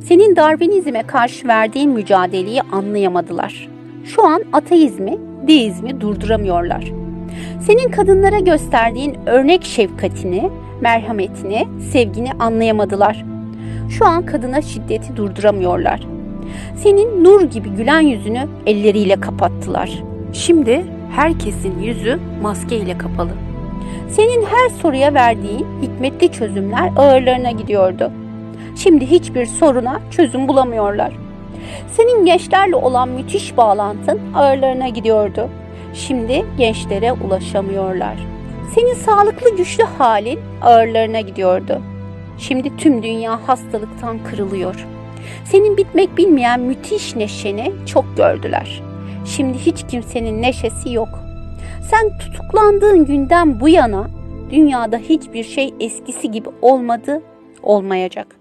Senin Darwinizme karşı verdiğin mücadeleyi anlayamadılar. Şu an ateizmi, deizmi durduramıyorlar. Senin kadınlara gösterdiğin örnek şefkatini, merhametini, sevgini anlayamadılar. Şu an kadına şiddeti durduramıyorlar. Senin nur gibi gülen yüzünü elleriyle kapattılar. Şimdi herkesin yüzü maskeyle kapalı. Senin her soruya verdiğin hikmetli çözümler ağırlarına gidiyordu. Şimdi hiçbir soruna çözüm bulamıyorlar. Senin gençlerle olan müthiş bağlantın ağırlarına gidiyordu. Şimdi gençlere ulaşamıyorlar. Senin sağlıklı güçlü halin ağırlarına gidiyordu. Şimdi tüm dünya hastalıktan kırılıyor. Senin bitmek bilmeyen müthiş neşeni çok gördüler. Şimdi hiç kimsenin neşesi yok. Sen tutuklandığın günden bu yana dünyada hiçbir şey eskisi gibi olmadı, olmayacak.